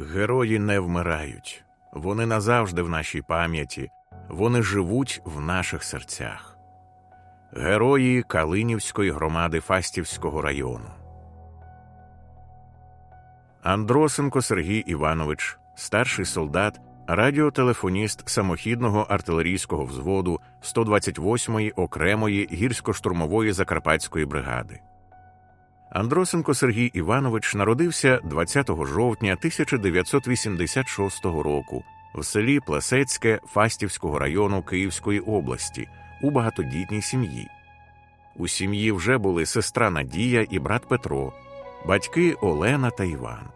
Герої не вмирають, вони назавжди в нашій пам'яті, вони живуть в наших серцях. Герої Калинівської громади Фастівського району. Андросенко Сергій Іванович, старший солдат, радіотелефоніст самохідного артилерійського взводу 128-ї окремої гірсько-штурмової закарпатської бригади. Андросенко Сергій Іванович народився 20 жовтня 1986 року в селі Плесецьке Фастівського району Київської області у багатодітній сім'ї. У сім'ї вже були сестра Надія і брат Петро, батьки Олена та Іван.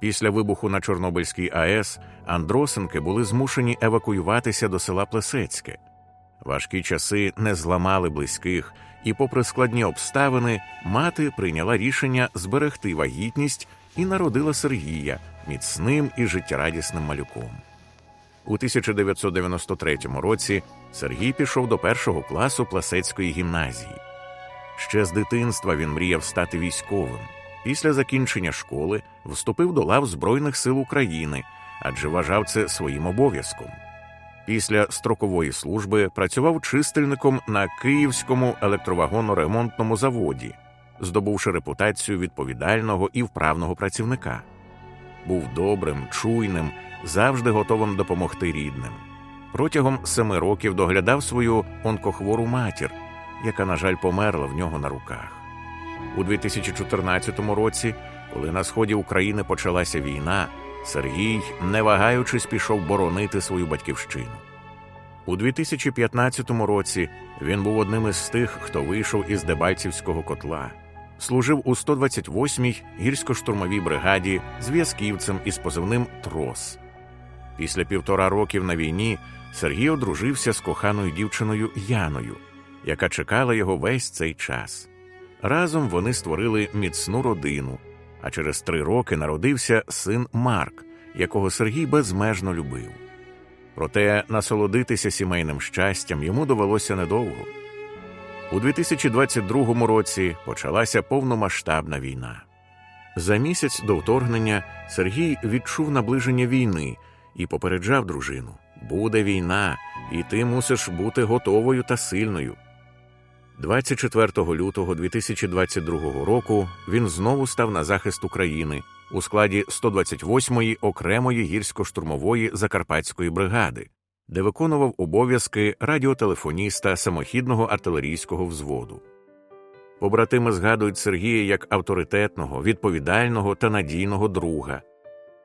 Після вибуху на Чорнобильській АЕС Андросенки були змушені евакуюватися до села Плесецьке. Важкі часи не зламали близьких, і, попри складні обставини, мати прийняла рішення зберегти вагітність і народила Сергія міцним і життєрадісним малюком. У 1993 році Сергій пішов до першого класу Пласецької гімназії. Ще з дитинства він мріяв стати військовим. Після закінчення школи вступив до лав Збройних сил України, адже вважав це своїм обов'язком. Після строкової служби працював чистильником на Київському електровагоноремонтному заводі, здобувши репутацію відповідального і вправного працівника. Був добрим, чуйним, завжди готовим допомогти рідним. Протягом семи років доглядав свою онкохвору матір, яка, на жаль, померла в нього на руках. У 2014 році, коли на сході України почалася війна, Сергій, не вагаючись, пішов боронити свою батьківщину. У 2015 році він був одним із тих, хто вийшов із Дебальцівського котла, служив у 128-й гірсько-штурмовій бригаді зв'язківцем із позивним Трос. Після півтора років на війні Сергій одружився з коханою дівчиною Яною, яка чекала його весь цей час. Разом вони створили міцну родину, а через три роки народився син Марк, якого Сергій безмежно любив. Проте насолодитися сімейним щастям йому довелося недовго. У 2022 році почалася повномасштабна війна. За місяць до вторгнення Сергій відчув наближення війни і попереджав дружину: буде війна, і ти мусиш бути готовою та сильною. 24 лютого 2022 року він знову став на захист України у складі 128-ї окремої гірсько-штурмової закарпатської бригади, де виконував обов'язки радіотелефоніста самохідного артилерійського взводу. Побратими згадують Сергія як авторитетного, відповідального та надійного друга.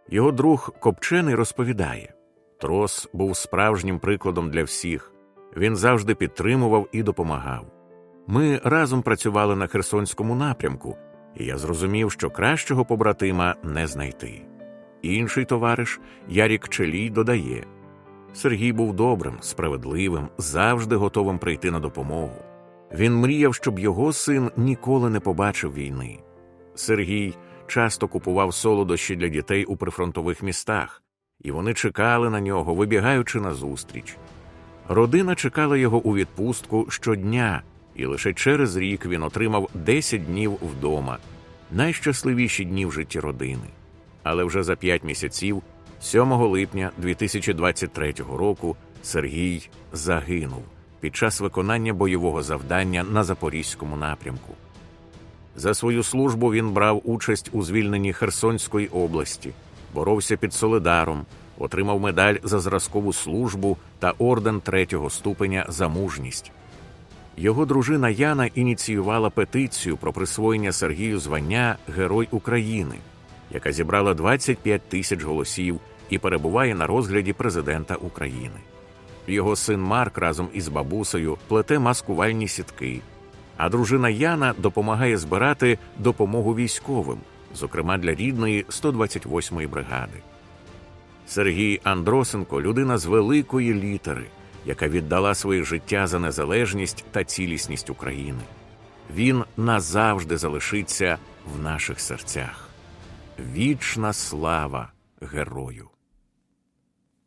Його друг Копчений розповідає Трос був справжнім прикладом для всіх. Він завжди підтримував і допомагав. Ми разом працювали на Херсонському напрямку, і я зрозумів, що кращого побратима не знайти. Інший товариш Ярік Челій додає Сергій був добрим, справедливим, завжди готовим прийти на допомогу. Він мріяв, щоб його син ніколи не побачив війни. Сергій часто купував солодощі для дітей у прифронтових містах, і вони чекали на нього, вибігаючи на зустріч. Родина чекала його у відпустку щодня, і лише через рік він отримав 10 днів вдома, найщасливіші дні в житті родини. Але вже за 5 місяців, 7 липня 2023 року, Сергій загинув під час виконання бойового завдання на Запорізькому напрямку. За свою службу він брав участь у звільненні Херсонської області, боровся під Солидаром, отримав медаль за зразкову службу та орден третього ступеня за мужність. Його дружина Яна ініціювала петицію про присвоєння Сергію звання Герой України, яка зібрала 25 тисяч голосів і перебуває на розгляді президента України. Його син Марк разом із бабусею плете маскувальні сітки, а дружина Яна допомагає збирати допомогу військовим, зокрема для рідної 128-ї бригади. Сергій Андросенко людина з великої літери, яка віддала своє життя за незалежність та цілісність України. Він назавжди залишиться в наших серцях. Вічна слава герою!